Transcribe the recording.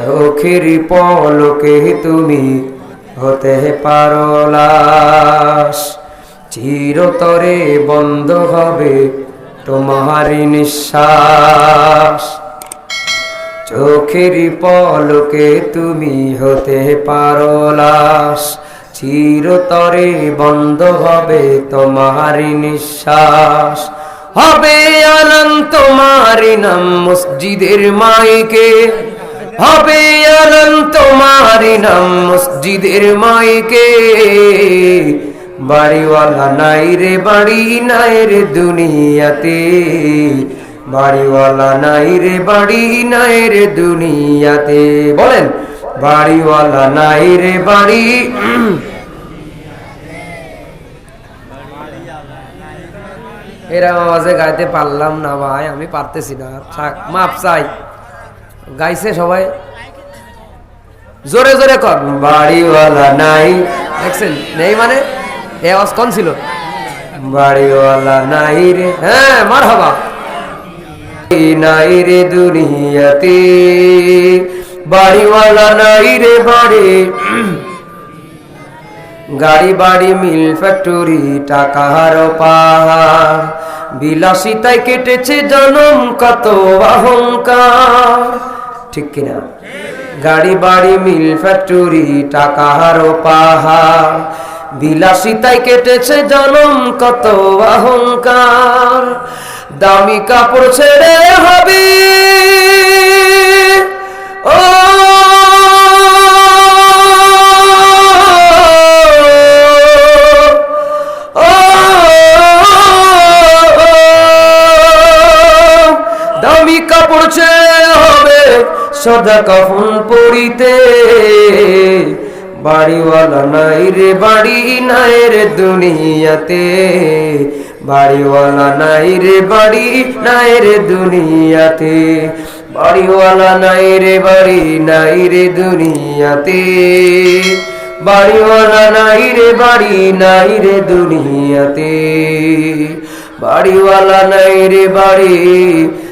চোখের পলকে তুমি হতে পারো লাশ চিরতরে বন্ধ হবে তোমারই নিঃশ্বাস। চোখের পলকে তুমি হতে পারো লাশ চিরতরে বন্ধ হবে তোমারই নিঃশ্বাস। হবে আনন্দ তোমারই নাম মসজিদের মাইকে। হবে আনন্দ, তোমারই নাম মসজিদের মাইকে। বাড়িওয়ালা নাই রে, বাড়ি নাই রে দুনিয়াতে। বাড়িওয়ালা নাই রে, বাড়ি নাই রে দুনিয়াতে। বলেন, বাড়িওয়ালা নাই রে, বাড়ি এরা আওয়াজে গাইতে পারলাম না ভাই, আমি পারতেছি না। মাপ চাই। গাইছে সবাই। জোরে জোরে কর। বাড়িওয়ালা নাই। দেখছেন? নেই মানে? এ আওয়াজ কোন ছিল। বাড়িওয়ালা নাই রে। হ্যাঁ মার হবা নাই রে দুনিয়াতে। বাড়িওয়ালা নাই রে বাড়ি। গাড়ি বাড়ি, মিল ফ্যাক্টরি, টাকার পাহাড় বিলাসিতায় কেটেছে জনম, কত অহংকার। ঠিক কিনা? গাড়ি, বাড়ি, মিল, ফ্যাক্টরি, টাকা টাকার পাহাড় বিলাসিতায় কেটেছে জনম, কত অহংকার। দামি কাপড় ছেড়ে হবে। ও দামি কাপড় ছেড়ে হবে। সদা কখন পড়িতে। বাড়িওয়ালা নাই রে, বাড়ি নাই রে দুনিয়াতে। বাড়িওয়ালা নাই রে, বাড়ি নাই রে দুনিয়াতে। বাড়িওয়ালা নাই রে, বাড়ি নাই রে দুনিয়াতে। বাড়িওয়ালা নাই রে, বাড়ি নাই রে দুনিয়াতে। বাড়িওয়ালা নাই রে, বাড়ি